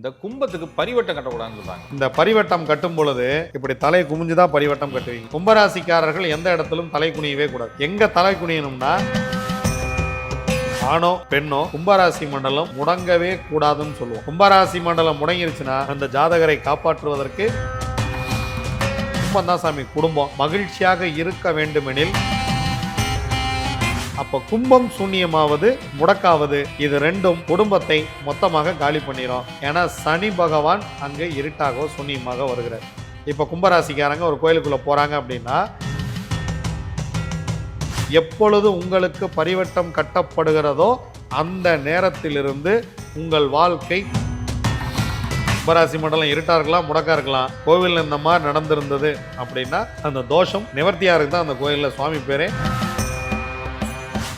இந்த கும்பத்துக்கு பரிவட்டம் கட்டக்கூடாதுன்னு சொல்றாங்க. இந்த பரிவட்டம் கட்டும் பொழுது இப்படி தலை குமிஞ்சு தான் பரிவட்டம் கட்டுவீங்க. கும்பராசிக்காரர்கள் எந்த இடத்திலும் தலை குனியவே கூடாது. எங்க தலை குனியணும்னா ஆணோ பெண்ணோ கும்பராசி மண்டலம் முடங்கவே கூடாதுன்னு சொல்லுவோம். கும்பராசி மண்டலம் முடங்கிருச்சுன்னா அந்த ஜாதகரை காப்பாற்றுவதற்கு கும்பம் தான் சாமி குடும்பம் மகிழ்ச்சியாக இருக்க வேண்டுமெனில் அப்ப கும்பம் சூன்யமாவது முடக்காவது இது ரெண்டும் குடும்பத்தை மொத்தமாக காலி பண்ணிடும் ஏன்னா சனி பகவான் அங்கே இருட்டாக சூன்யமாக வருகிறார். இப்ப கும்பராசிக்காரங்க ஒரு கோயிலுக்குள்ள போறாங்க அப்படின்னா எப்பொழுது உங்களுக்கு பரிவட்டம் கட்டப்படுகிறதோ அந்த நேரத்திலிருந்து உங்கள் வாழ்க்கை கும்பராசி மண்டலம் இருட்டா இருக்கலாம் முடக்கா இருக்கலாம். கோவில் இந்த மாதிரி நடந்திருந்தது அப்படின்னா அந்த தோஷம் நிவர்த்தியா இருக்குதான் அந்த கோயிலில் சுவாமி பேரே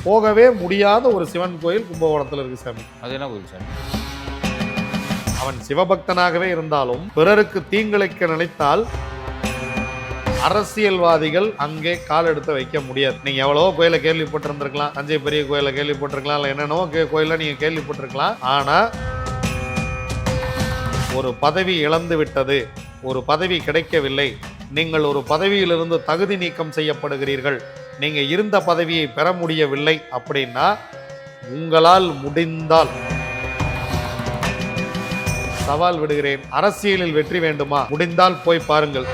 போகவே முடியாத ஒரு சிவன் கோயில் கும்பகோணத்தில் இருக்கு சாமி. அது என்ன கோயில் சாமி? அவன் சிவபக்தனாகவே இருந்தாலும் பிறருக்கு தீங்கிழைக்க நினைத்தால் அரசியல்வாதிகள் அங்கே கால் எடுத்து வைக்க முடியாது. நீங்க எவ்வளவோ கோயிலை கேள்விப்பட்டிருந்திருக்கலாம். தஞ்சை பெரிய கோயிலை கேள்விப்பட்டிருக்கலாம். இல்லை என்னென்னவோ கோயிலை நீங்க கேள்விப்பட்டிருக்கலாம். ஆனா ஒரு பதவி இழந்து விட்டது. ஒரு பதவி கிடைக்கவில்லை. நீங்கள் ஒரு பதவியிலிருந்து தகுதி நீக்கம் செய்யப்படுகிறீர்கள். நீங்க இருந்த பதவியை பெற முடியவில்லை அப்படின்னா உங்களால் முடிந்தால் சவால் விடுகிறேன். அரசியலில் வெற்றி வேண்டுமா? முடிந்தால் போய் பாருங்கள்.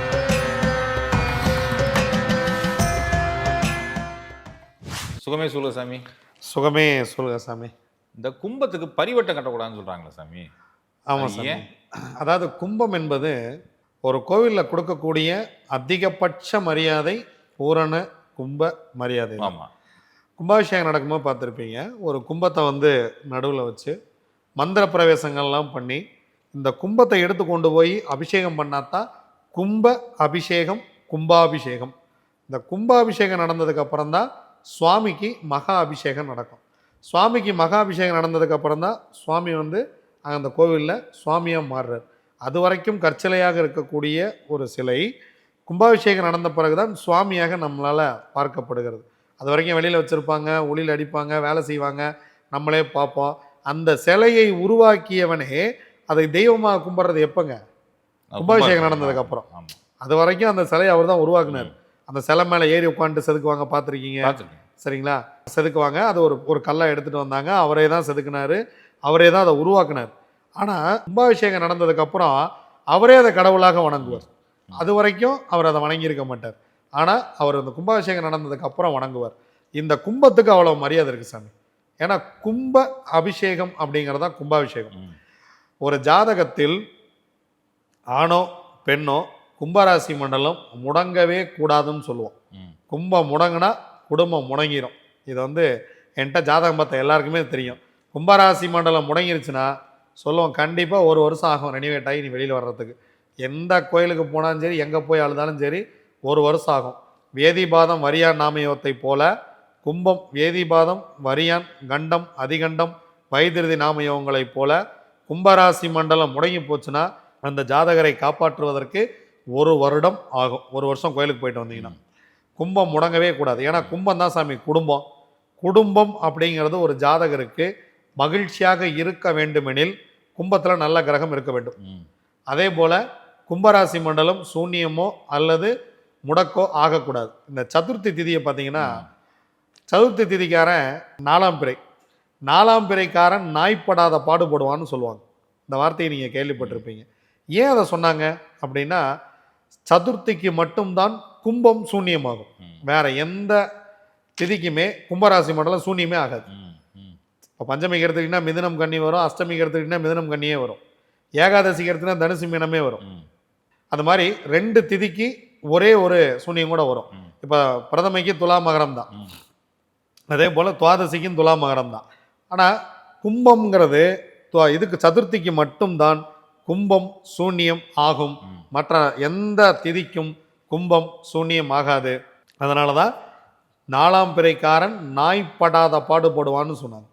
சுகமே சொல்லுங்க சாமி. சுகமே சொல்லுங்க சாமி. இந்த கும்பத்துக்கு பரிவட்டம் கட்டக்கூடாதுன்னு சொல்றாங்களா சாமி. ஆமாம் சாமி? அதாவது கும்பம் என்பது ஒரு கோவிலில் கொடுக்கக்கூடிய அதிகபட்ச மரியாதை பூரண கும்ப மரியாதை தான். ஆமா. கும்பாபிஷேகம் நடக்கும்போது பார்த்துருப்பீங்க. ஒரு கும்பத்தை வந்து நடுவில் வச்சு மந்திர பிரவேசங்கள்லாம் பண்ணி இந்த கும்பத்தை எடுத்து கொண்டு போய் அபிஷேகம் பண்ணாதான் கும்ப அபிஷேகம் கும்பாபிஷேகம். இந்த கும்பாபிஷேகம் நடந்ததுக்கு அப்புறம் தான் சுவாமிக்கு மகா அபிஷேகம் நடக்கும். சுவாமிக்கு மகா அபிஷேகம் நடந்ததுக்கு அப்புறம் தான் சுவாமி வந்து அந்த கோவிலில் சுவாமியாக மாறுறார். அது வரைக்கும் கற்சிலையாக இருக்கக்கூடிய ஒரு சிலை கும்பாபிஷேகம் நடந்த பிறகுதான் சுவாமியாக நம்மளால் பார்க்கப்படுகிறது. அது வரைக்கும் வெளியில் வச்சுருப்பாங்க ஒளியில் அடிப்பாங்க வேலை செய்வாங்க நம்மளே பார்ப்போம். அந்த சிலையை உருவாக்கியவனே அதை தெய்வமாக கும்பிட்றது எப்போங்க? கும்பாபிஷேகம் நடந்ததுக்கு அப்புறம். அது வரைக்கும் அந்த சிலையை அவர் தான் உருவாக்குனார் அந்த சிலை மேலே ஏறி உட்காந்துட்டு செதுக்குவாங்க பார்த்துருக்கீங்க. சரிங்களா? செதுக்குவாங்க அது ஒரு ஒரு கல்லை எடுத்துகிட்டு வந்தாங்க. அவரே தான் செதுக்குனாரு. அவரே தான் அதை உருவாக்குனார். ஆனால் கும்பாபிஷேகம் நடந்ததுக்கப்புறம் அவரே அதை கடவுளாக வணங்குவார். அது வரைக்கும் அவர் அதை வணங்கியிருக்க மாட்டார். ஆனால் அவர் அந்த கும்பாபிஷேகம் நடந்ததுக்கு அப்புறம் வணங்குவார். இந்த கும்பத்துக்கு அவ்வளோ மரியாதை இருக்குது சாமி. ஏன்னா கும்ப அபிஷேகம் அப்படிங்கிறது தான் கும்பாபிஷேகம். ஒரு ஜாதகத்தில் ஆணோ பெண்ணோ கும்பராசி மண்டலம் முடங்கவே கூடாதுன்னு சொல்லுவோம். கும்பம் முடங்குனா குடும்பம் முடங்கிரும். இது வந்து என்கிட்ட ஜாதகம் பார்த்த எல்லாருக்குமே தெரியும். கும்பராசி மண்டலம் முடங்கிருச்சுன்னா சொல்லுவோம் கண்டிப்பாக ஒரு வருஷம் ஆகும் ரெனிவேட் ஆகி நீ வெளியில் வர்றதுக்கு. எந்த கோயிலுக்கு போனாலும் சரி எங்கே போய் அழுதாலும் சரி ஒரு வருஷம் ஆகும். வேதிபாதம் வரியான் நாமயோகத்தை போல கும்பம் வேதிபாதம் வரியான் கண்டம் அதிகண்டம் வைத்திருதி நாமயோகங்களைப் போல கும்பராசி மண்டலம் முடங்கி போச்சுன்னா அந்த ஜாதகரை காப்பாற்றுவதற்கு ஒரு வருடம் ஆகும். ஒரு வருஷம் கோயிலுக்கு போயிட்டு வந்தீங்கன்னா. கும்பம் முடங்கவே கூடாது. ஏன்னா கும்பம் தான் சாமி குடும்பம். குடும்பம் அப்படிங்கிறது ஒரு ஜாதகருக்கு மகிழ்ச்சியாக இருக்க வேண்டுமெனில் கும்பத்தில் நல்ல கிரகம் இருக்க வேண்டும். அதே போல் கும்பராசி மண்டலம் சூன்யமோ அல்லது முடக்கோ ஆகக்கூடாது. இந்த சதுர்த்தி திதியை பார்த்தீங்கன்னா சதுர்த்தி திதிக்காரன் நாலாம் பிறை. நாலாம் பிறைக்காரன் நாய்ப்படாத பாடுபடுவான்னு சொல்லுவாங்க. இந்த வார்த்தையை நீங்கள் கேள்விப்பட்டிருப்பீங்க. ஏன் அதை சொன்னாங்க? அப்படின்னா சதுர்த்திக்கு மட்டும்தான் கும்பம் சூன்யமாகும். வேற எந்த திதிக்குமே கும்பராசி மண்டலம் சூன்யமே ஆகாது. இப்போ பஞ்சமிக்கு எடுத்துக்கிட்டிங்கன்னா மிதுனம் கன்னி வரும் அஷ்டமிக்கு எடுத்துக்கிட்டிங்கன்னா மிதுனம் கன்னியே வரும். ஏகாதசிக்கு எடுத்துக்கிட்டா தனுசு மீனமே வரும். அந்த மாதிரி ரெண்டு திதிக்கு ஒரே ஒரு சூன்யம் கூட வரும். இப்போ பிரதமைக்கு துலா மகரம் தான். அதே போல் துவாதசிக்கும் துலா மகரம் தான் ஆனால் கும்பம்ங்கிறது துவா- இதுக்கு சதுர்த்திக்கு மட்டும்தான் கும்பம் சூன்யம் ஆகும். மற்ற எந்த திதிக்கும் கும்பம் சூன்யம் ஆகாது அதனால தான் நாலாம் பிறைக்காரன் நாய்ப்படாத பாடுபடுவான்னு சொன்னாங்க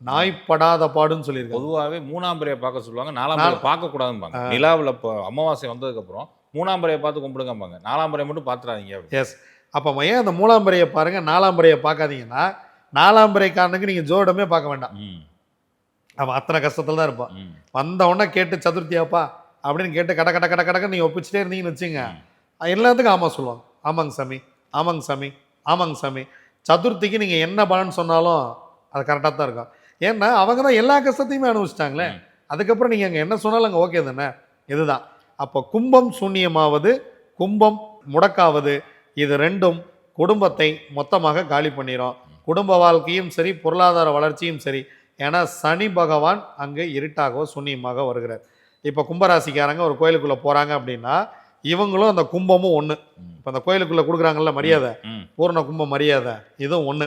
ம். நாய்ப்படாத பாடுன்னு சொல்லியிருக்காங்க. பொதுவாகவே மூணாம் பிறையை பார்க்க சொல்லுவாங்க நாலாம் நாலு- பிறையை பார்க்க கூடாதும்பாங்க நிலாவில் இப்போ அமாவாசை வந்ததுக்கு அப்புறம் மூணாம் பிறையை பார்த்து கும்பிடுங்கம்பாங்க. நாலாம் பிறையை மட்டும் பார்த்துறாதீங்க அப்படி. எஸ் அப்போ ஏன் அந்த மூலாம் பிறையை பாருங்க நாலாம் பிறையை பார்க்காதீங்கன்னா நாலாம் பிறைக்காரனுக்கு நீங்கள் ஜோடமே பார்க்க வேண்டாம். அவன் அத்தனை கஷ்டத்துல தான் இருப்பான். வந்த உடனே கேட்டு சதுர்த்தியாப்பா அப்படின்னு கேட்டு கட கட கட கடக்க நீங்கள் ஒப்பிச்சுட்டே இருந்தீங்கன்னு வச்சுங்க. எல்லாத்துக்கும் ஆமாம் சொல்லுவாங்க. ஆமாங்க சாமி ஆமாங்க சாமி ஆமாங்க சாமி. சதுர்த்திக்கு நீங்கள் என்ன பலன் சொன்னாலும் அது கரெக்டாக தான் இருக்கும். ஏன்னா அவங்க தான் எல்லா கஷ்டத்தையுமே அனுபவிச்சிட்டாங்களே. அதுக்கப்புறம் நீங்கள் அங்கே என்ன சொன்னாலும் அங்கே ஓகே தானே? இதுதான். அப்போ கும்பம் சூன்யமாவது கும்பம் முடக்காவது இது ரெண்டும் குடும்பத்தை மொத்தமாக காலி பண்ணிடும் குடும்ப வாழ்க்கையும் சரி பொருளாதார வளர்ச்சியும் சரி. ஏன்னா சனி பகவான் அங்கே இருட்டாகவோ சூன்யமாக வருகிறார். இப்போ கும்பராசிக்காரங்க ஒரு கோயிலுக்குள்ளே போகிறாங்க அப்படின்னா இவங்களும் அந்த கும்பமும் ஒன்று. இப்போ அந்த கோயிலுக்குள்ளே கொடுக்குறாங்கல்ல மரியாதை. பூர்ண கும்ப மரியாதை. இதுவும் ஒன்று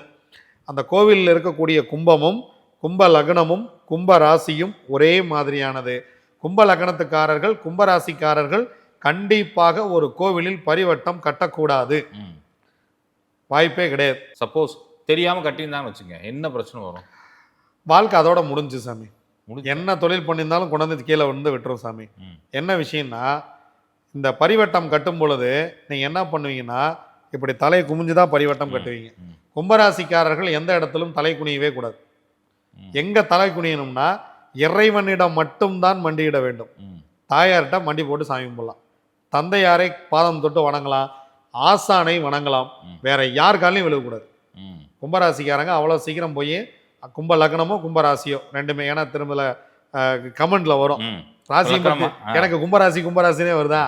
அந்த கோவிலில் இருக்கக்கூடிய கும்பமும் கும்ப லக்னமும் கும்ப ராசியும் ஒரே மாதிரியானது கும்ப லக்னத்துக்காரர்கள் கும்பராசிக்காரர்கள் கண்டிப்பாக ஒரு கோவிலில் பரிவட்டம் கட்டக்கூடாது. வாய்ப்பே கிடையாது சப்போஸ் தெரியாம கட்டியிருந்தாங்கன்னு வச்சுங்க என்ன பிரச்சனை வரும் வாழ்க்கை அதோட முடிஞ்சு சாமி என்ன தொழில் பண்ணியிருந்தாலும் கொண்டு வந்து கீழே வந்து விட்டுரும் சாமி. என்ன விஷயம்னா இந்த பரிவட்டம் கட்டும் பொழுது நீங்கள் என்ன பண்ணுவீங்கன்னா இப்படி தலை குமிஞ்சு தான் பரிவட்டம். கட்டுவீங்க. கும்பராசிக்காரர்கள் எந்த இடத்திலும் தலை குனியவே கூடாது. எங்க தலை குனியணும்னா இறைவனிடம் மட்டும்தான் மண்டியிட வேண்டும். தாயார்கிட்ட மண்டி போட்டு சாமி கும்பிடலாம் தந்தையாரை பாதம் தொட்டு வணங்கலாம் ஆசானை வணங்கலாம். வேற யார் காலையும் விழுகக்கூடாது. கும்பராசிக்காரங்க அவ்வளோ சீக்கிரம் போய் கும்ப லக்னமோ கும்பராசியோ ரெண்டுமே ஏன்னா திரும்பல கமெண்ட்ல வரும். ராசி. எனக்கு கும்பராசி கும்பராசினே வருதா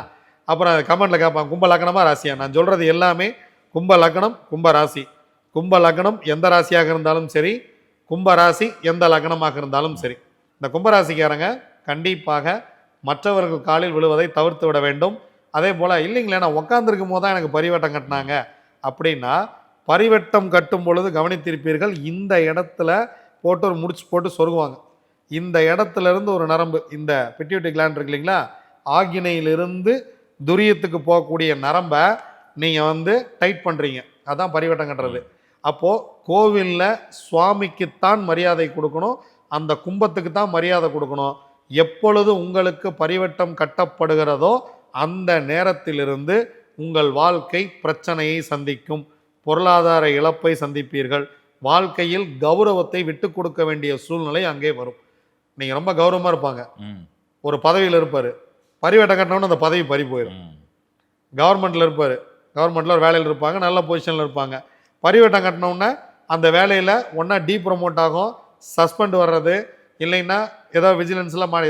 அப்புறம் கமெண்ட்ல கேட்பான் கும்ப லக்னமா ராசியா நான் சொல்றது எல்லாமே கும்ப லக்னம் கும்ப ராசி கும்ப லக்னம் எந்த ராசியாக இருந்தாலும் சரி கும்பராசி எந்த லக்னமாக இருந்தாலும் சரி. இந்த கும்பராசிக்காரங்க கண்டிப்பாக மற்றவர்கள் காலில் விழுவதை தவிர்த்து விட வேண்டும். அதே போல் இல்லைங்களே நான் உட்காந்துருக்கும் போது தான் எனக்கு பரிவட்டம் கட்டினாங்க. அப்படின்னா பரிவட்டம் கட்டும் பொழுது கவனித்திருப்பீர்கள் இந்த இடத்துல போட்டு ஒரு முடிச்சு போட்டு சொருகுவாங்க. இந்த இடத்துல இருந்து ஒரு நரம்பு இந்த பிட்யூட்டி கிளாண்ட் இருக்கு இல்லைங்களா ஆகினையிலிருந்து துரியத்துக்கு போகக்கூடிய நரம்பை நீங்கள் வந்து டைட் பண்ணுறீங்க அதான் பரிவட்டம் கட்டுறது. அப்போது கோவிலில் சுவாமிக்குத்தான் மரியாதை கொடுக்கணும் அந்த கும்பத்துக்கு தான் மரியாதை கொடுக்கணும். எப்பொழுது உங்களுக்கு பரிவட்டம் கட்டப்படுகிறதோ அந்த நேரத்திலிருந்து உங்கள் வாழ்க்கை பிரச்சனையை சந்திக்கும் பொருளாதார இழப்பை சந்திப்பீர்கள். வாழ்க்கையில் கௌரவத்தை விட்டு கொடுக்க வேண்டிய சூழ்நிலை அங்கே வரும். நீங்கள் ரொம்ப கௌரவமாக இருப்பாங்க. ஒரு பதவியில் இருப்பார். பரிவட்டம் கட்டினோன்னு அந்த பதவி பறி போயிடும். கவர்மெண்ட்டில் இருப்பார். கவர்மெண்ட்டில் ஒரு வேலையில் இருப்பாங்க நல்ல பொசிஷனில் இருப்பாங்க. பரிவட்டம் கட்டினோன்னே அந்த வேலையில் ஒன்றா டீ ப்ரொமோட் ஆகும் சஸ்பெண்ட் வர்றது இல்லைன்னா ஏதோ விஜிலன்ஸ்லாம் மாறி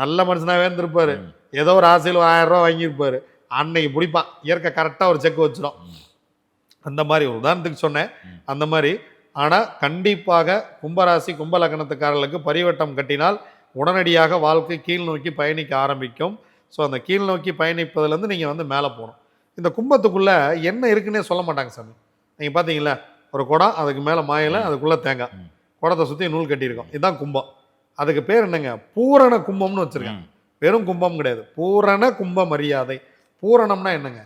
நல்ல மனுஷனாகவே இருந்திருப்பாரு. ஏதோ ஒரு ஆசையில் ஒரு ஆயிரம் ரூபா வாங்கியிருப்பாரு. அன்னைக்கு பிடிப்பான் இயற்கை கரெக்டாக ஒரு செக் வச்சிடும். அந்த மாதிரி ஒரு உதாரணத்துக்கு சொன்னேன். அந்த மாதிரி. ஆனால் கண்டிப்பாக கும்பராசி கும்ப லக்னத்துக்காரர்களுக்கு பரிவட்டம் கட்டினால் உடனடியாக வாழ்க்கை கீழ் நோக்கி பயணிக்க ஆரம்பிக்கும். ஸோ அந்த கீழ் நோக்கி பயணிப்பதுலேருந்து நீங்கள் வந்து மேலே போகணும். இந்த கும்பத்துக்குள்ளே என்ன இருக்குன்னே சொல்ல மாட்டாங்க சாமி. நீங்கள் பார்த்தீங்களா ஒரு குடம் அதுக்கு மேலே மாயில அதுக்குள்ளே தேங்காய். குடத்தை சுற்றி நூல் கட்டியிருக்கோம். இதுதான் கும்பம். அதுக்கு பேர் என்னங்க? பூரண கும்பம்னு வச்சுருக்கேன் ம். வெறும் கும்பம் கிடையாது. பூரண கும்ப மரியாதை. பூரணம்னா என்னங்க?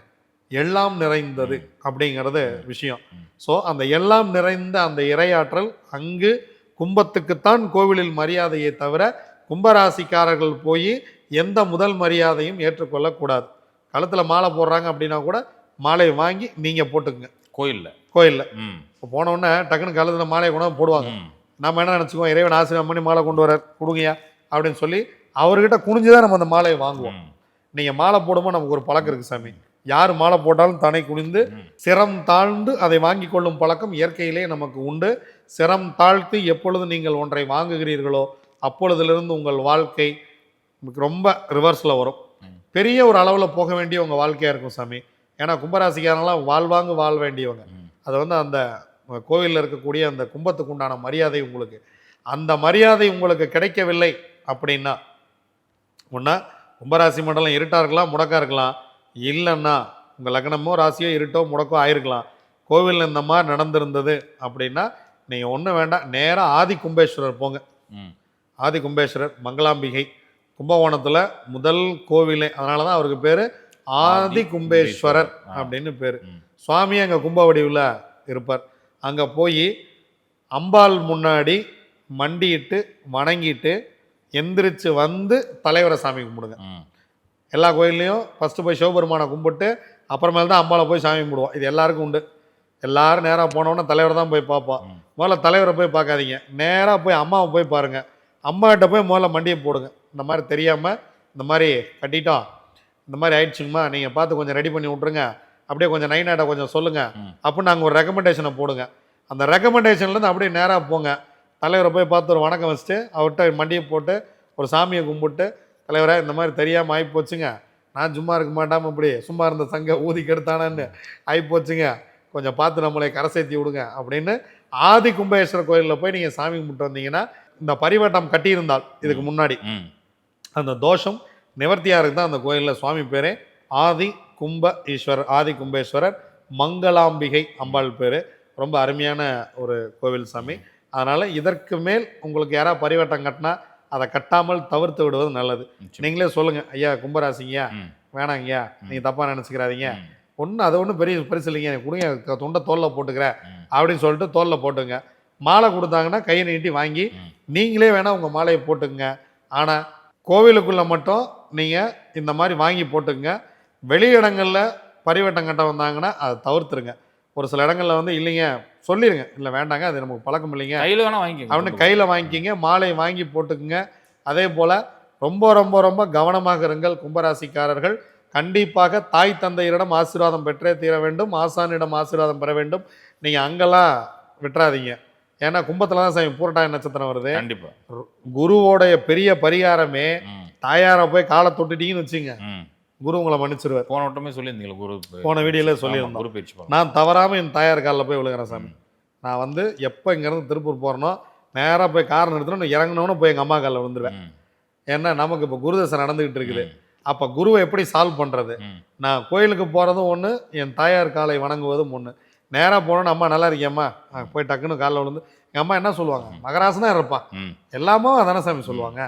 எல்லாம் நிறைந்தது அப்படிங்கிறது விஷயம். ஸோ அந்த எல்லாம் நிறைந்த அந்த இரையாற்றல் அங்கு கும்பத்துக்குத்தான் கோவிலில் மரியாதையை தவிர கும்பராசிக்காரர்கள் போய் எந்த முதல் மரியாதையும் ஏற்றுக்கொள்ளக்கூடாது. கழுத்தில் மாலை போடுறாங்க அப்படின்னா கூட மாலையை வாங்கி நீங்கள் போட்டுக்குங்க. கோயில்ல. கோயிலில். இப்போ போன உடனே டக்குன்னு கழுத்தில் மாலையை கொண்டு வந்து போடுவாங்க. நம்ம என்ன நினச்சிக்குவோம் இறைவன் ஆசீர்வாதம் பண்ணி மாலை கொண்டு வர கொடுங்கயா அப்படின்னு சொல்லி அவர்கிட்ட குனிஞ்சு தான் நம்ம அந்த மாலையை வாங்குவோம். நீங்கள் மாலை போடும்போது நமக்கு ஒரு பழக்கம் இருக்குது சாமி யார் மாலை போட்டாலும் தன்னை குனிந்து. சிரம் தாழ்ந்து அதை வாங்கி கொள்ளும் பழக்கம் இயற்கையிலே நமக்கு உண்டு சிரம் தாழ்த்தி எப்பொழுது நீங்கள் ஒன்றை வாங்குகிறீர்களோ அப்பொழுதிலிருந்து உங்கள் வாழ்க்கை ரொம்ப ரிவர்ஸில் வரும். பெரிய ஒரு அளவில் போக வேண்டிய உங்கள் வாழ்க்கையாக இருக்கும் சாமி ஏன்னா கும்பராசிக்காரங்களாம் வாழ்வாங்கு வாழ வேண்டியவங்க. அது வந்து அந்த கோவிலில் இருக்கக்கூடிய அந்த கும்பத்துக்கு உண்டான மரியாதை உங்களுக்கு. அந்த மரியாதை உங்களுக்கு கிடைக்கவில்லை அப்படின்னா ஒன்றா கும்பராசி மண்டலம் இருட்டாக இருக்கலாம் முடக்கா இருக்கலாம். இல்லைன்னா உங்கள் லக்னமோ ராசியோ இருட்டோ முடக்கோ ஆயிருக்கலாம். கோவில் இந்த மாதிரி நடந்திருந்தது அப்படின்னா நீங்கள் ஒன்றும் வேண்டாம் நேராக ஆதி கும்பேஸ்வரர் போங்க. ம். ஆதி கும்பேஸ்வரர் மங்களாம்பிகை. கும்பகோணத்தில் முதல் கோவிலே அதனால தான் அவருக்கு பேர் ஆதி கும்பேஸ்வரர். அப்படின்னு பேர். சுவாமி அங்கே கும்ப வடிவில் இருப்பார். அங்கே போய் அம்பாள் முன்னாடி மண்டியிட்டு வணங்கிட்டு எந்திரிச்சு வந்து தலைவரை சாமி கும்பிடுங்க. எல்லா கோயில்லையும் ஃபஸ்ட்டு போய் சிவபெருமானை கும்பிட்டு அப்புறமேல் தான் அம்பாளை போய் சாமி கும்பிடுவோம். இது எல்லாருக்கும் உண்டு. எல்லாரும் நேராக போனோன்னே தலைவரை தான் போய் பார்ப்போம். முதல்ல தலைவரை போய் பார்க்காதீங்க. நேராக போய் அம்மாவை போய் பாருங்கள் அம்மாகிட்ட போய் முதல்ல மண்டியை போடுங்க. இந்த மாதிரி தெரியாமல் இந்த மாதிரி கட்டிட்டோம். இந்த மாதிரி ஆயிடுச்சுங்கம்மா நீங்கள் பார்த்து கொஞ்சம் ரெடி பண்ணி விட்ருங்க அப்படியே கொஞ்சம் நைனாட்ட கொஞ்சம் சொல்லுங்கள். அப்படின்னு நாங்கள் ஒரு ரெக்கமெண்டேஷனை போடுங்க. அந்த ரெக்கமெண்டேஷன்லேருந்து அப்படியே நேராக போங்க. தலைவரை போய் பார்த்து ஒரு வணக்கம் வச்சுட்டு அவர்கிட்ட மண்டியை போட்டு ஒரு சாமியை கும்பிட்டு தலைவரே இந்த மாதிரி தெரியாமல் ஆகி போச்சுங்க நான் சும்மா இருக்க மாட்டாம இப்படி சும்மா இருந்த சங்க ஊதி கெடுத்தானன்னு ஆகி போச்சுங்க கொஞ்சம் பார்த்து நம்மளை கரை சேர்த்தி விடுங்க அப்படின்னு ஆதி கும்பேஸ்வரர் கோயிலில் போய் நீங்கள் சாமி கும்பிட்டு வந்தீங்கன்னா இந்த பரிவட்டம் கட்டியிருந்தால் இதுக்கு முன்னாடி. அந்த தோஷம் நிவர்த்தியாருக்கு தான் அந்த கோயிலில் சுவாமி பேரே ஆதி கும்ப ஈஸ்வரர் ஆதி கும்பேஸ்வரர் மங்களாம்பிகை அம்பாள் பேர். ரொம்ப அருமையான ஒரு கோவில் சாமி. அதனால் இதற்கு மேல் உங்களுக்கு யாராவது பரிவட்டம் கட்டினா அதை கட்டாமல் தவிர்த்து விடுவது நல்லது. நீங்களே சொல்லுங்கள் ஐயா கும்பராசிங்கய்யா வேணாங்கய்யா நீங்கள் தப்பாக நினச்சிக்கிறாதீங்க. ஒன்றும் அது ஒன்றும் பெரிய பெருசு இல்லைங்க கொடுங்க தொண்டை தோலில் போட்டுக்கிறேன். அப்படின்னு சொல்லிட்டு தோலில் போட்டுங்க. மாலை கொடுத்தாங்கன்னா கையை நீட்டி வாங்கி. நீங்களே வேணால் உங்கள் மாலையை போட்டுக்குங்க. ஆனால் கோவிலுக்குள்ளே மட்டும் நீங்கள் இந்த மாதிரி வாங்கி போட்டுக்குங்க. வெளி இடங்களில் பரிவட்டம் கட்ட வந்தாங்கன்னா அதை தவிர்த்துருங்க. ஒரு சில இடங்களில் வந்து இல்லைங்க சொல்லிடுங்க இல்லை வேண்டாங்க அது நமக்கு பழக்கம் இல்லைங்க. கையில வேணா வாங்கிக்கோங்க. அவனு கையில் வாங்கிக்கிங்க மாலை வாங்கி போட்டுக்குங்க. அதே போல் ரொம்ப ரொம்ப ரொம்ப கவனமாக இருங்கள் கும்பராசிக்காரர்கள். கண்டிப்பாக தாய் தந்தையரிடம் ஆசீர்வாதம் பெற்றே தீர வேண்டும் ஆசானிடம் ஆசீர்வாதம் பெற வேண்டும். நீங்கள் அங்கெல்லாம் விட்டுறாதீங்க. ஏன்னா கும்பத்தில் தான் சாமி பூரட்டாய நட்சத்திரம் வருது. கண்டிப்பா. குருவோடைய பெரிய பரிகாரமே தாயாரை போய் காலை தொட்டுட்டீங்கன்னு வச்சுங்க. குரு உங்களை மன்னிச்சிருவார். போன வட்டமே சொல்லியிருந்தீங்களா குரு போன வீடியோல ஆமா, சொல்லியிருந்தோம். குரு பயிற்சி நான் தவறாமல் என் தாயார் காலில் போய் விழுகிறேன் சாமி. நான் வந்து எப்போ இங்கேருந்து திருப்பூர் போகிறனோ நேராக போய் கார் நிறுத்தணும் இறங்கினோன்னு போய் எங்கள் அம்மா காலில் விழுந்துருவேன். ஏன்னா நமக்கு இப்போ குருதசை நடந்துகிட்டு இருக்குது. அப்போ குருவை எப்படி சால்வ் பண்ணுறது. நான் கோயிலுக்கு போகிறதும் ஒன்று என் தாயார் காலை வணங்குவதும் ஒன்று நேராக போனோன்னு அம்மா நல்லா இருக்கியம்மா. போய் டக்குன்னு காலில் விழுந்து எங்கள் அம்மா என்ன சொல்லுவாங்க? மகராசனா இருப்பா. ம், எல்லாமோ அதானே சாமி சொல்லுவாங்க.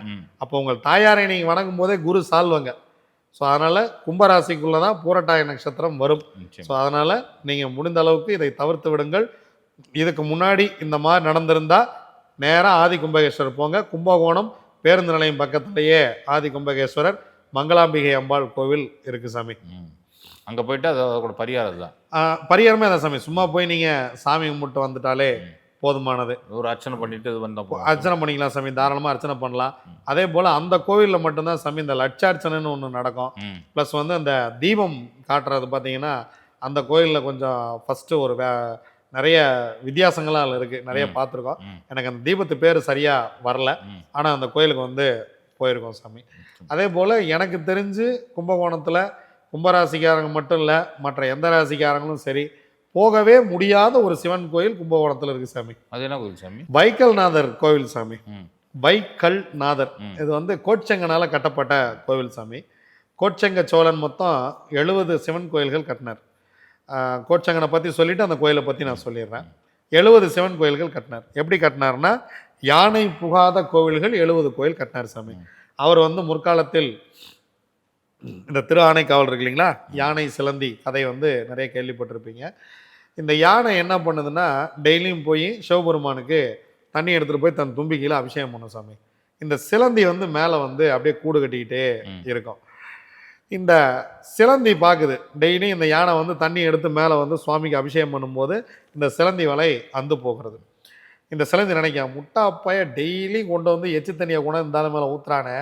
அப்போ உங்கள் தாயாரை நீங்கள் வணங்கும் போதே குரு சால்வங்க. ஸோ அதனால் கும்பராசிக்குள்ளே தான் பூரட்டாய நட்சத்திரம் வரும். ஸோ அதனால் நீங்கள் முடிந்த அளவுக்கு இதை தவிர்த்து விடுங்கள். இதுக்கு முன்னாடி இந்த மாதிரி நடந்திருந்தா நேராக ஆதி கும்பகேஸ்வரர் போங்க. கும்பகோணம் பேருந்து நிலையம் பக்கத்துலேயே ஆதி கும்பகேஸ்வரர் மங்களாம்பிகை அம்பாள் கோவில் இருக்கு சாமி. அங்க போயிட்டு அது அதோட பரிகாரம் தான் பரிகாரமே அதான் சாமி. சும்மா போய் நீங்கள் சாமி கும்பிட்டு வந்துட்டாலே போதுமானது. ஒரு அர்ச்சனை பண்ணிட்டு இது வந்தா போதும். அர்ச்சனை பண்ணிக்கலாம் சாமி தாராளமாக அர்ச்சனை பண்ணலாம். அதே போல் அந்த கோவிலில் மட்டும்தான் சாமி இந்த லட்சார்ச்சனைன்னு ஒன்று நடக்கும். ப்ளஸ் வந்து அந்த தீபம் காட்டுறது பார்த்தீங்கன்னா அந்த கோயிலில் கொஞ்சம் ஃபஸ்ட்டு ஒரு வே நிறைய வித்தியாசங்கள்லாம் அதில் இருக்குது நிறைய. பார்த்துருக்கோம் எனக்கு அந்த தீபத்து பேர் சரியாக வரல. ஆனால் அந்த கோயிலுக்கு வந்து போயிருக்கோம் சாமி. அதே போல் எனக்கு தெரிஞ்சு கும்பகோணத்தில் கும்பராசிக்காரங்க மட்டும் இல்லை மற்ற எந்த ராசிக்காரங்களும் சரி போகவே முடியாத ஒரு சிவன் கோயில் கும்பகோணத்தில் இருக்குது சாமி. அது என்ன கோயில் சாமி? வைக்கல்நாதர் கோவில் சாமி. வைக்கல் நாதர். இது வந்து கோச்சங்கனால கட்டப்பட்ட கோவில் சாமி. கோச்சங்க சோழன் மொத்தம் எழுபது சிவன் கோயில்கள் கட்டினார். ஆஹ் கோச்சங்கனை பற்றி சொல்லிட்டு அந்த கோயிலை பற்றி நான் சொல்லிடுறேன். எழுபது சிவன் கோயில்கள் கட்டினார். எப்படி கட்டினார்னா யானை புகாத கோவில்கள் எழுபது கோயில் கட்டினார் சாமி. அவர் வந்து முற்காலத்தில் இந்த திரு ஆணைக்காவல் இருக்கு இல்லைங்களா? யானை சிலந்தி கதை வந்து நிறைய கேள்விப்பட்டிருப்பீங்க. இந்த யானை என்ன பண்ணுதுன்னா டெய்லியும் போய் சிவபெருமானுக்கு தண்ணி எடுத்துகிட்டு போய் தன் தும்பிக்கையில் அபிஷேகம் பண்ணும் சாமி. இந்த சிலந்தி வந்து மேலே வந்து அப்படியே கூடு கட்டிக்கிட்டே. இருக்கும். இந்த சிலந்தி பார்க்குது டெய்லி இந்த யானை வந்து தண்ணி எடுத்து மேலே வந்து சுவாமிக்கு அபிஷேகம் பண்ணும்போது இந்த சிலந்தி வலை அந்து போகிறது. இந்த சிலந்தி நினைக்க முட்டாப்பைய டெய்லி கொண்டு வந்து எச்சு தண்ணியை கொண்டு இந்த மேலே ஊத்துறானே.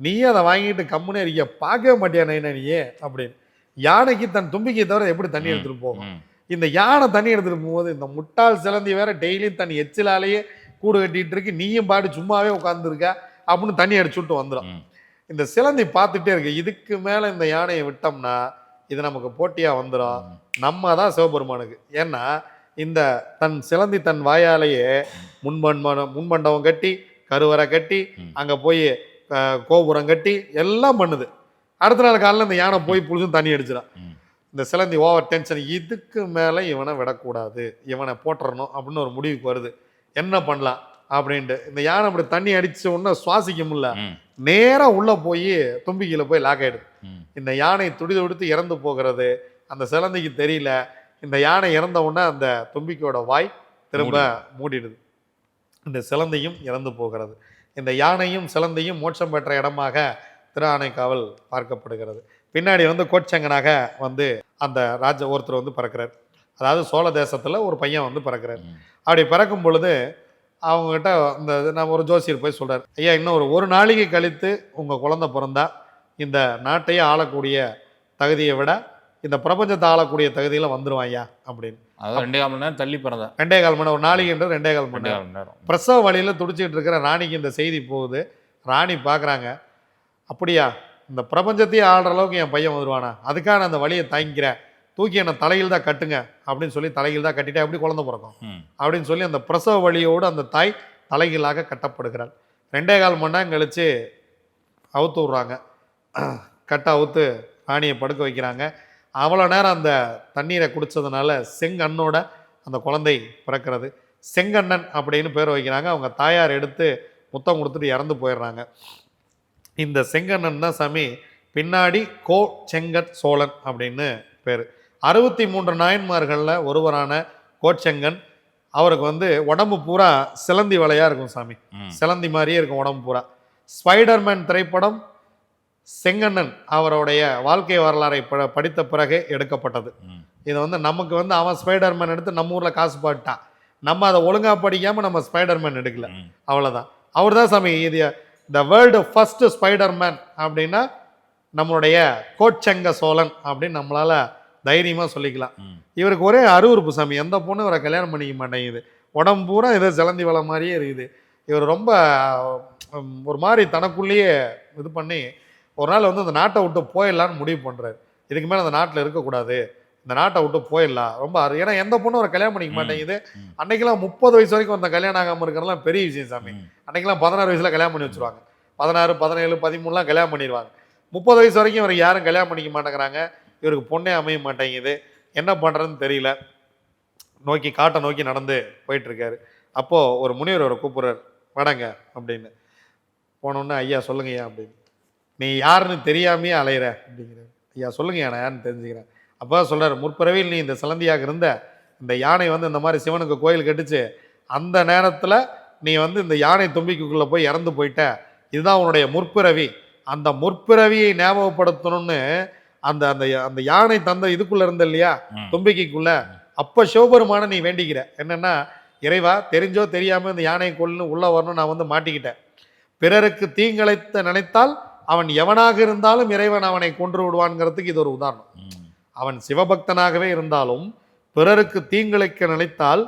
நீயே அதை வாங்கிட்டு கம்முனே இருக்க பார்க்கவே மாட்டியா நைனா நீயே அப்படின்னு. யானைக்கு தன் தும்பிக்கையை தவிர எப்படி தண்ணி. எடுத்துகிட்டு போகும்? இந்த யானை தண்ணி எடுத்துகிட்டு போகும்போது இந்த முட்டாள் சிலந்தி வேற டெய்லியும் தன் எச்சிலாலேயே கூடு கட்டிட்டு இருக்கு. நீயும் பாட்டு சும்மாவே உட்காந்துருக்க அப்படின்னு தண்ணி அடிச்சு விட்டு வந்துடும். இந்த சிலந்தி பார்த்துட்டே இருக்கு. இதுக்கு மேலே இந்த யானையை விட்டோம்னா இது நமக்கு போட்டியாக வந்துடும். நம்ம தான் சிவபெருமானுக்கு. ஏன்னா இந்த தன் சிலந்தி தன் வாயாலேயே முன்மண்ம முன்மண்டபம் கட்டி கருவறை கட்டி. அங்கே போய் கோபுரம் கட்டி எல்லாம் பண்ணுது. அடுத்த நாள் காலையில் இந்த யானை போய் புழுசும் தண்ணி அடிச்சிடும். இந்த சிலந்தி ஓவர் டென்ஷன் இதுக்கு மேலே இவனை விடக்கூடாது. இவனை போட்டுறணும் அப்படின்னு ஒரு முடிவுக்கு வருது. என்ன பண்ணலாம் அப்படின்ட்டு. இந்த யானை அப்படி தண்ணி அடிச்ச உடனே சுவாசிக்க முடியல. நேராக உள்ளே போய் தும்பிக்கையில் போய் லாக் ஆயிடுது. ம். இந்த யானை துடி துடித்து இறந்து போகிறது. அந்த சிலந்திக்கு தெரியல. இந்த யானை இறந்த உடனே அந்த தும்பிக்கையோட வாய் திரும்ப மூடிடுது. இந்த சிலந்தையும் இறந்து போகிறது. இந்த யானையும் சிலந்தையும் மோட்சம் பெற்ற இடமாக திரு ஆனைக்காவல் பார்க்கப்படுகிறது. பின்னாடி வந்து கோச்சங்கனாக வந்து அந்த ராஜ ஒருத்தர் வந்து பிறக்கிறார். அதாவது சோழ தேசத்தில் ஒரு பையன் வந்து பிறக்கிறார். அப்படி பிறக்கும் பொழுது அவங்ககிட்ட இந்த இது நம்ம ஒரு ஜோசியர் போய் சொல்றாரு ஐயா இன்னும் ஒரு ஒரு நாளைக்கு கழித்து உங்கள் குழந்தை பிறந்தா இந்த நாட்டையே ஆளக்கூடிய தகுதியை விட இந்த பிரபஞ்சத்தை ஆளக்கூடிய தகுதியில் வந்துருவான் ஐயா அப்படின்னு. அதாவது ரெண்டே கால் மணி நேரம் தள்ளி பிறந்தேன் ரெண்டே கால் மணி ஒரு நாளைக்குன்ற ரெண்டே கால் மணி ரெண்டே நேரம். கால் மணி நேரம். பிரசவ வழியில் துடிச்சிட்டு இருக்கிற ராணிக்கு இந்த செய்தி போகுது. ராணி பார்க்குறாங்க அப்படியா? இந்த பிரபஞ்சத்தையே ஆடுற அளவுக்கு என் பையன் வந்துருவானா? அதுக்காக நான் அந்த வழியை தாங்கிக்கிறேன். தூக்கி என்னை தலையில் தான் கட்டுங்க அப்படின்னு சொல்லி தலையில் தான் கட்டிட்டு எப்படி குழந்தை பிறக்கும். அப்படின்னு சொல்லி அந்த பிரசவ வழியோடு அந்த தாய் தலைகீழாக கட்டப்படுகிறாள். ரெண்டே கால் மணி நேரம் கழித்து அவுத்து விட்றாங்க. கட்ட அவுத்து ராணியை படுக்க வைக்கிறாங்க. அவ்வளோ நேரம் அந்த தண்ணீரை குடித்ததுனால செங்கண்ணோட அந்த குழந்தை பிறக்கிறது. செங்கண்ணன் அப்படின்னு பேர் வைக்கிறாங்க. அவங்க தாயார் எடுத்து முத்தம் கொடுத்துட்டு இறந்து போயிடுறாங்க. இந்த செங்கண்ணன் தான் சாமி பின்னாடி கோ செங்கட் சோழன் அப்படின்னு பேர். அறுபத்தி மூன்று நாயன்மார்களில் ஒருவரான கோச்செங்கன் அவருக்கு வந்து உடம்பு பூரா சிலந்தி வலையாக இருக்கும் சாமி. சிலந்தி மாதிரியே இருக்கும் உடம்பு பூரா. ஸ்பைடர்மேன் திரைப்படம் செங்கண்ணன் அவருடைய வாழ்க்கை வரலாறை ப- படித்த பிறகு எடுக்கப்பட்டது. இது வந்து நமக்கு வந்து அவன் ஸ்பைடர்மேன் எடுத்து நம்ம ஊரில் காசு பாட்டான். நம்ம அதை ஒழுங்காக படிக்காமல் நம்ம ஸ்பைடர்மேன் எடுக்கல. அவ்வளோதான் அவர் தான் சாமி இது த வேர்ல்டு ஃபர்ஸ்ட் ஸ்பைடர்மேன் அப்படின்னா நம்மளுடைய கோச்செங்க சோழன் அப்படின்னு நம்மளால தைரியமாக சொல்லிக்கலாம். இவருக்கு ஒரே அருவருப்பு சாமி. எந்த பொண்ணும் இவரை கல்யாணம் பண்ணிக்க மாட்டேங்குது. உடம்பு பூரா ஏதோ சிலந்தி வலை மாதிரியே இருக்குது. இவர் ரொம்ப ஒரு மாதிரி தனக்குள்ளேயே இது பண்ணி ஒரு நாள் வந்து அந்த நாட்டை விட்டு போயிடலான்னு முடிவு பண்ணுறாரு இதுக்கு மேலே அந்த நாட்டில் இருக்கக்கூடாது. இந்த நாட்டை விட்டு போயிடலாம். ரொம்ப அரு- ஏன்னா எந்த பொண்ணும் அவரை கல்யாணம் பண்ணிக்க. மாட்டேங்குது. அன்னைக்கெல்லாம் முப்பது வயசு வரைக்கும் அந்த கல்யாணம் ஆகாமல் இருக்கிறதெல்லாம் பெரிய விஷயம் சாமி. அன்னைக்கெல்லாம் பதினாறு வயசுல கல்யாணம் பண்ணி வச்சிருவாங்க. பதினாறு பதினேழு பதிமூணுலாம் கல்யாணம் பண்ணிடுவாங்க. முப்பது வயசு வரைக்கும் இவருக்கு யாரும் கல்யாணம் பண்ணிக்க மாட்டேங்கிறாங்க. இவருக்கு பொண்ணே அமைய மாட்டேங்குது. என்ன பண்ணுறதுன்னு தெரியல. நோக்கி காட்டை நோக்கி நடந்து போயிட்டு இருக்காரு அப்போ ஒரு முனிவர் அவரை கூப்பிடுறாரு. வடங்க அப்படின்னு. போனோடனே ஐயா சொல்லுங்க ஐயா அப்படின்னு. நீ யாருன்னு தெரியாமையே அலையிற. அப்படிங்கிறார். ஐயா சொல்லுங்க நான் யாருன்னு தெரிஞ்சுக்கிறேன். அப்போ சொல்றாரு முற்பிறவியில் நீ இந்த சிலந்தியாக இருந்த இந்த யானை வந்து இந்த மாதிரி சிவனுக்கு கோயில் கட்டுச்சு அந்த நேரத்தில் நீ வந்து இந்த யானை தும்பிக்கைக்குள்ளே போய் இறந்து போயிட்ட. இதுதான் உன்னுடைய முற்பிறவி. அந்த முற்பிறவியை ஞாபகப்படுத்தணும்னு அந்த அந்த அந்த யானை தந்த இதுக்குள்ள இருந்த இல்லையா. தும்பிக்கைக்குள்ள. அப்ப சிவபெருமான நீ வேண்டிக்கிற. என்னன்னா இறைவா தெரிஞ்சோ தெரியாம இந்த யானை கொள்ளுன்னு உள்ள வரணும் நான் வந்து மாட்டிக்கிட்டேன். பிறருக்கு தீங்கிழைத்த நினைத்தால் அவன் எவனாக இருந்தாலும் இறைவன் அவனை கொன்று விடுவான்ங்கிறதுக்கு இது ஒரு உதாரணம். அவன் சிவபக்தனாகவே இருந்தாலும் பிறருக்கு தீங்கிழைக்க நினைத்தால்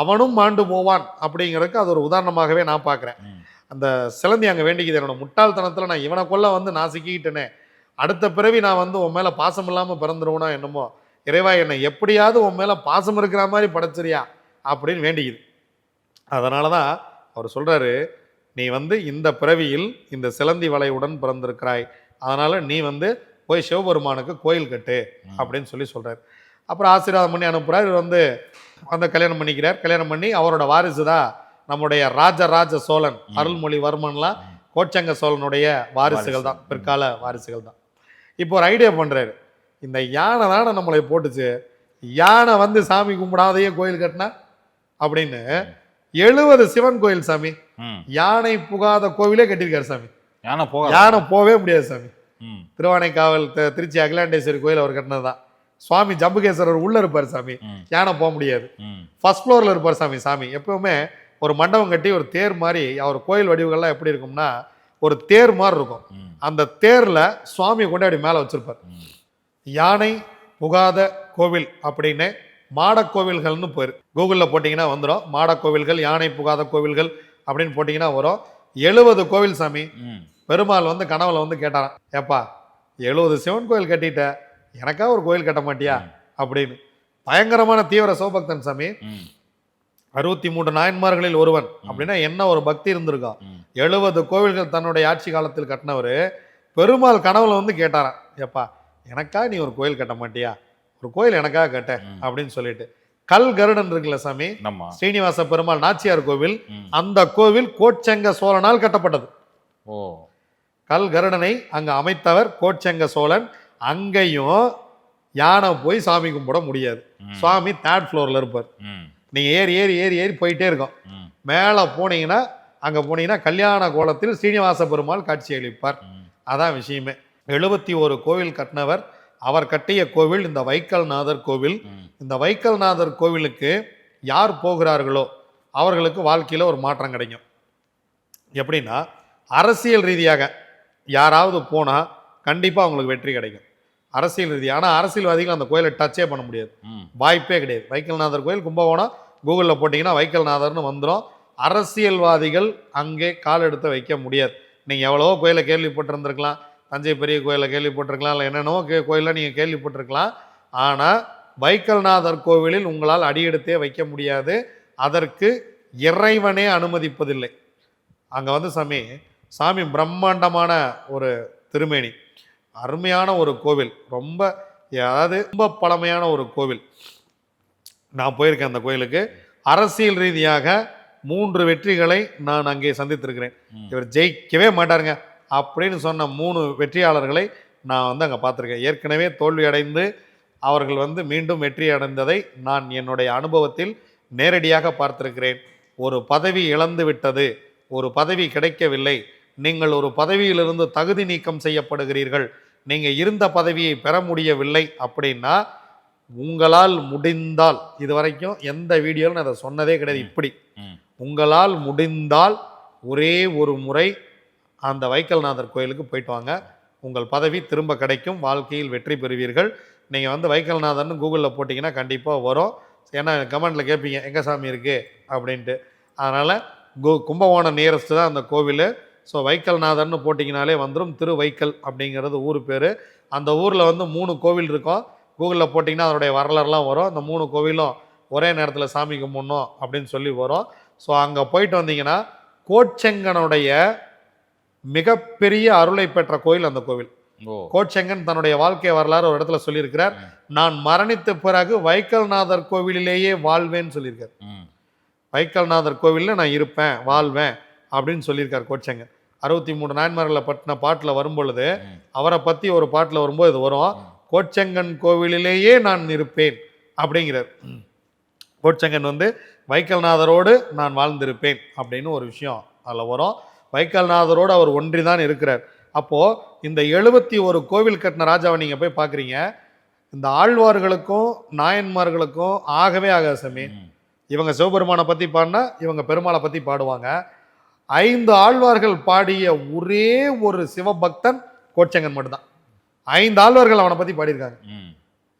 அவனும் மாண்டு போவான் அப்படிங்கிறதுக்கு அது ஒரு உதாரணமாகவே நான் பார்க்குறேன். அந்த சிலந்தி அங்கே வேண்டிக்குது என்னோட முட்டாள்தனத்தில் நான் இவனை கொல்ல வந்து நான் சிக்கிக்கிட்டேனே அடுத்த பிறவி நான் வந்து உன் மேலே பாசம் இல்லாமல் பிறந்துருவனா என்னமோ. இறைவா என்னை எப்படியாவது உன் மேலே பாசம் இருக்கிற மாதிரி படைச்சிரியா அப்படின்னு வேண்டிக்குது. அதனால தான் அவர் சொல்கிறாரு நீ வந்து இந்த பிறவியில் இந்த சிலந்தி வலையுடன் பிறந்திருக்கிறாய் அதனால் நீ வந்து போய் சிவபெருமானுக்கு கோயில் கட்டு. அப்படின்னு சொல்லி சொல்கிறார் அப்புறம் ஆசீர்வாதம் பண்ணி அனுப்புகிறார் இவர் வந்து அந்த கல்யாணம் பண்ணிக்கிறார் கல்யாணம் பண்ணி அவரோட வாரிசு தான் நம்முடைய ராஜராஜ சோழன். அருள்மொழிவர்மன்லாம். கோச்சங்க சோழனுடைய வாரிசுகள் தான். பிற்கால வாரிசுகள் தான் இப்போ ஒரு ஐடியா பண்றாரு இந்த யானை தானே நம்மளை போட்டுச்சு யானை வந்து சாமி கும்பிடாதையே கோயில் கட்டினா அப்படின்னு எழுபது சிவன் கோயில் சாமி. யானை புகாத கோவிலே கட்டியிருக்காரு சாமி யானை போக யானை போகவே முடியாது சாமி. திருவானைக்காவல் திருச்சி அகிலாண்டேஸ்வரி கோயில் அவர் கட்டினது தான் சுவாமி ஜம்புகேஸ்வரர் உள்ள இருப்பார் சாமி. யானை போக முடியாது. ஃபர்ஸ்ட் ஃப்ளோரில் இருப்பார் சாமி சாமி எப்பவுமே ஒரு மண்டபம் கட்டி ஒரு தேர் மாதிரி அவர் கோயில் வடிவுகள்லாம் எப்படி இருக்கும்னா ஒரு தேர் மாதிரி இருக்கும். அந்த தேரில் சுவாமியை கொண்டாடி மேலே வச்சிருப்பார். யானை புகாத கோவில் அப்படின்னு மாடக்கோவில்கள்னு போயிரு. கூகுளில் போட்டிங்கன்னா வந்துடும் மாடக்கோவில்கள் யானை புகாத கோவில்கள் அப்படின்னு போட்டிங்கன்னா வரும். எழுபது கோவில் சாமி. பெருமாள் வந்து கனவுல வந்து கேட்டாராம். ஏப்பா எழுபது சிவன் கோயில் கட்டிட்ட. எனக்கா ஒரு கோயில் கட்ட மாட்டியா? அப்படின்னு. பயங்கரமான தீவிர சிவபக்தன் சாமி. அறுபத்தி மூன்று நாயன்மார்களில் ஒருவன் அப்படின்னா என்ன ஒரு பக்தி இருந்திருக்கும். எழுபது கோவில்கள் தன்னுடைய ஆட்சி காலத்தில் கட்டினவர். பெருமாள் கனவுல வந்து கேட்டாராம். ஏப்பா எனக்கா நீ ஒரு கோயில் கட்ட மாட்டியா? ஒரு கோயில் எனக்காக கட்ட ம். அப்படின்னு சொல்லிட்டு கல் கருடன் இருக்குல்ல சாமி ஸ்ரீனிவாச பெருமாள் நாச்சியார் கோவில். அந்த கோவில் கோச்செங்க சோழனால் கட்டப்பட்டது ஓ கல் கருடனை அங்க அமைத்தவர் கோச்செங்க சோழன் அங்கேயும் யானை போய் சாமி கும்பிட முடியாது. சுவாமி தேர்ட் ஃப்ளோர்ல இருப்பார் ம். நீங்க ஏறி ஏறி ஏறி ஏறி போயிட்டே இருக்கும். மேலே போனீங்கன்னா அங்கே போனீங்கன்னா கல்யாண கோலத்தில் ஸ்ரீனிவாச பெருமாள் காட்சி அளிப்பார். அதான் விஷயமே எழுபத்தி ஒரு கோவில் கட்டினவர் அவர் கட்டிய கோவில் இந்த வைக்கல்நாதர் கோவில். இந்த வைக்கல்நாதர் கோவிலுக்கு யார் போகிறார்களோ அவர்களுக்கு வாழ்க்கையில் ஒரு மாற்றம் கிடைக்கும். எப்படின்னா அரசியல் ரீதியாக யாராவது போனால் கண்டிப்பாக அவங்களுக்கு வெற்றி கிடைக்கும். அரசியல் ரீதியாக ஆனால் அரசியல்வாதிகள் அந்த கோயிலை டச்சே பண்ண முடியாது. வாய்ப்பே கிடையாது. வைக்கல்நாதர் கோயில் கும்பகோணம் கூகுளில் போட்டிங்கன்னா வைக்கல்நாதர்னு வந்துடும் அரசியல்வாதிகள் அங்கே கால் எடுத்து வைக்க முடியாது. நீங்கள் எவ்வளவோ கோயிலை கேள்விப்பட்டிருந்திருக்கலாம். தஞ்சை பெரிய கோயிலை கேள்விப்பட்டிருக்கலாம் இல்லை என்னென்னவோ கே கோயிலை நீங்கள் கேள்விப்பட்டிருக்கலாம் ஆனால் வைக்கல்நாதர் கோவிலில் உங்களால் அடியெடுத்தே வைக்க முடியாது. அதற்கு இறைவனே அனுமதிப்பதில்லை. அங்கே வந்து சாமி சாமி பிரம்மாண்டமான ஒரு திருமேனி. அருமையான ஒரு கோவில். ரொம்ப அதாவது ரொம்ப பழமையான ஒரு கோவில். நான் போயிருக்கேன் அந்த கோயிலுக்கு. அரசியல் ரீதியாக மூன்று வெற்றிகளை நான் அங்கே சந்தித்திருக்கிறேன். இவர் ஜெயிக்கவே மாட்டாருங்க. அப்படின்னு சொன்ன மூணு வெற்றியாளர்களை நான் வந்து அங்கே பார்த்துருக்கேன். ஏற்கனவே தோல்வி அடைந்து அவர்கள் வந்து மீண்டும் வெற்றி அடைந்ததை நான் என்னுடைய அனுபவத்தில் நேரடியாக பார்த்திருக்கிறேன். ஒரு பதவி இழந்து விட்டது ஒரு பதவி கிடைக்கவில்லை நீங்கள் ஒரு பதவியிலிருந்து தகுதி நீக்கம் செய்யப்படுகிறீர்கள் நீங்கள் இருந்த பதவியை பெற முடியவில்லை அப்படின்னா உங்களால் முடிந்தால் இது வரைக்கும் எந்த வீடியோவில் நான் அதை சொன்னதே கிடையாது இப்படி. உங்களால் முடிந்தால் ஒரே ஒரு முறை அந்த வைக்கல்நாதர் கோயிலுக்கு போயிட்டு வாங்க. உங்கள் பதவி திரும்ப கிடைக்கும். வாழ்க்கையில் வெற்றி பெறுவீர்கள். நீங்கள் வந்து வைக்கல்நாதர்னு கூகுளில் போட்டிங்கன்னா கண்டிப்பாக வரும். ஏன்னா கமெண்ட்டில் கேட்பீங்க எங்கே சாமி இருக்குது அப்படின்ட்டு. அதனால் கு கும்பகோணம் நியரஸ்ட்டு தான் அந்த கோவில். ஸோ வைக்கல்நாதர்னு போட்டிங்கனாலே வந்துடும் திரு வைக்கல் அப்படிங்கிறது ஊர் பேர். அந்த ஊரில் வந்து மூணு கோவில் இருக்கும். கூகுளில் போட்டிங்கன்னா அதனுடைய வரலாறுலாம் வரும். அந்த மூணு கோவிலும் ஒரே நேரத்தில் சாமி கும்பிடணும் அப்படின்னு சொல்லி வரும். ஸோ அங்கே போயிட்டு வந்தீங்கன்னா கோச்செங்கனுடைய மிகப்பெரிய அருளை பெற்ற கோயில் அந்த கோவில். ஓ. கோச்செங்கன் தன்னுடைய வாழ்க்கை வரலாறு ஒரு இடத்துல சொல்லியிருக்கிறார். நான் மரணித்த பிறகு வைக்கல்நாதர் கோவிலிலேயே வாழ்வேன்னு சொல்லியிருக்கார். வைக்கல்நாதர் கோவிலில் நான் இருப்பேன் வாழ்வேன் அப்படின்னு சொல்லியிருக்கார் கோச்செங்கன் அறுபத்தி மூணு நாயன்மார்களை பற்றின பாட்டில் வரும்பொழுது. அவரை பற்றி ஒரு பாட்டில் வரும்போது இது வரும். கோச்செங்கன் கோவிலிலேயே நான் இருப்பேன் அப்படிங்கிறார். கோச்செங்கன் வந்து வைக்கல்நாதரோடு நான் வாழ்ந்திருப்பேன் அப்படின்னு ஒரு விஷயம் அதில் வரும். வைக்கல்நாதரோடு அவர் ஒன்றி தான் இருக்கிறார். அப்போது இந்த எழுபத்தி ஒரு கோவில் கட்டின ராஜாவை நீங்கள் போய் பார்க்குறீங்க இந்த ஆழ்வார்களுக்கும் நாயன்மார்களுக்கும் ஆகவே ஆகாது சாமி. ம். இவங்க சிவபெருமானை பற்றி பாடினா இவங்க பெருமாளை பற்றி பாடுவாங்க. ஐந்து ஆழ்வார்கள் பாடிய ஒரே ஒரு சிவபக்தன் கோச்செங்கன் மட்டும்தான். ஐந்து ஆழ்வார்கள் அவனை பற்றி பாடியிருக்காங்க.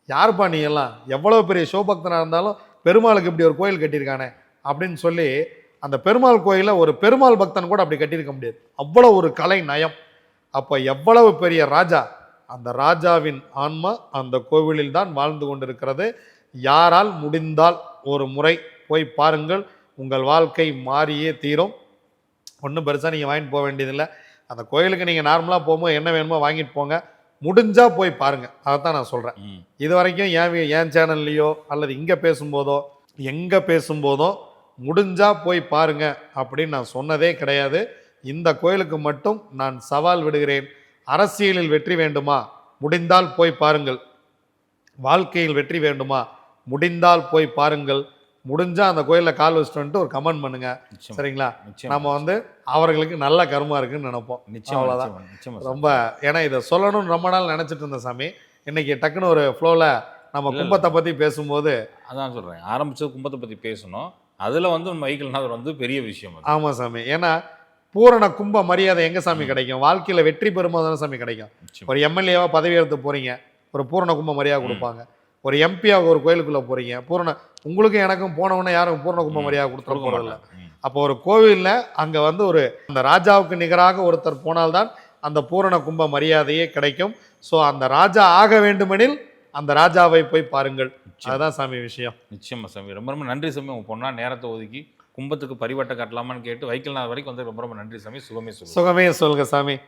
யாருப்பா நீ எல்லாம்? எவ்வளோ பெரிய சிவபக்தனாக இருந்தாலும் பெருமாளுக்கு இப்படி ஒரு கோயில் கட்டியிருக்கானே அப்படின்னு சொல்லி அந்த பெருமாள் கோயிலை ஒரு பெருமாள் பக்தன் கூட அப்படி கட்டியிருக்க முடியாது. அவ்வளோ ஒரு கலை நயம். அப்போ எவ்வளவு பெரிய ராஜா? அந்த ராஜாவின் ஆன்மா அந்த கோவிலில் தான் வாழ்ந்து கொண்டிருக்கிறது. யாரால் முடிந்தால் ஒரு முறை போய் பாருங்கள். உங்கள் வாழ்க்கை மாறியே தீரும். ஒன்றும் பெருசாக நீங்கள் வாங்கிட்டு போக வேண்டியதில்லை. அந்த கோயிலுக்கு நீங்கள் நார்மலாக போகும்போது என்ன வேணுமோ வாங்கிட்டு போங்க. முடிஞ்சா போய் பாருங்க. அதைத்தான் நான் சொல்கிறேன் இது வரைக்கும் என் வி- என் சேனல்லையோ அல்லது இங்கே பேசும்போதோ எங்கே பேசும்போதோ முடிஞ்சா போய் பாருங்க அப்படின்னு நான் சொன்னதே கிடையாது. இந்த கோயிலுக்கு மட்டும் நான் சவால் விடுகிறேன். அரசியலில் வெற்றி வேண்டுமா? முடிந்தால் போய் பாருங்கள். வாழ்க்கையில் வெற்றி வேண்டுமா? முடிந்தால் போய் பாருங்கள். முடிஞ்சா அந்த கோயிலில் கால் வச்சுட்டு வந்துட்டு ஒரு கமெண்ட் பண்ணுங்க. சரிங்களா? நம்ம வந்து அவர்களுக்கு நல்ல கர்மா இருக்குன்னு நினைப்போம். நிச்சயம் நிச்சயம் ரொம்ப ஏன்னா இதை சொல்லணும்னு ரொம்ப நாள் நினைச்சிட்டு இருந்தேன் சாமி. இன்னைக்கு டக்குன்னு ஒரு ஃப்ளோவில் நம்ம கும்பத்தை பற்றி பேசும்போது அதான் சொல்றேன். ஆரம்பிச்சது கும்பத்தை பத்தி பேசணும். அதுல வந்து மைக்கேல்நாதர் வந்து பெரிய விஷயம் ஆமாம் சாமி. ஏன்னா பூரண கும்ப மரியாதை எங்க சாமி கிடைக்கும்? வாழ்க்கையில் வெற்றி பெறும்போது தானே சாமி கிடைக்கும். ஒரு எம்எல்ஏவா பதவி எடுத்து போறீங்க. ஒரு பூரண கும்ப மரியாதை கொடுப்பாங்க. ஒரு எம்பியாக ஒரு கோயிலுக்குள்ள போறீங்க. பூரண உங்களுக்கும் எனக்கும் போனவொன்னே யாரும் பூரண கும்ப. மரியாதை மாட்டாங்க. ம். அப்போ ஒரு கோவிலில் அங்கே வந்து ஒரு அந்த ராஜாவுக்கு நிகராக ஒருத்தர் போனால்தான் அந்த பூரண கும்ப மரியாதையே கிடைக்கும். ஸோ அந்த ராஜா ஆக வேண்டுமெனில் அந்த ராஜாவை போய் பாருங்கள். அதுதான் சாமி விஷயம். நிச்சயமா சாமி. ரொம்ப ரொம்ப நன்றி சாமி. உங்க பொண்ணா நேரத்தை ஒதுக்கி கும்பத்துக்கு பரிவட்டம் கட்டலாமான்னு கேட்டு வைக்கல்நாதர் வரைக்கும் வந்து ரொம்ப ரொம்ப நன்றி சாமி. சுகமே சொல்லுங்க. சுகமே சொல்லுங்க சாமி.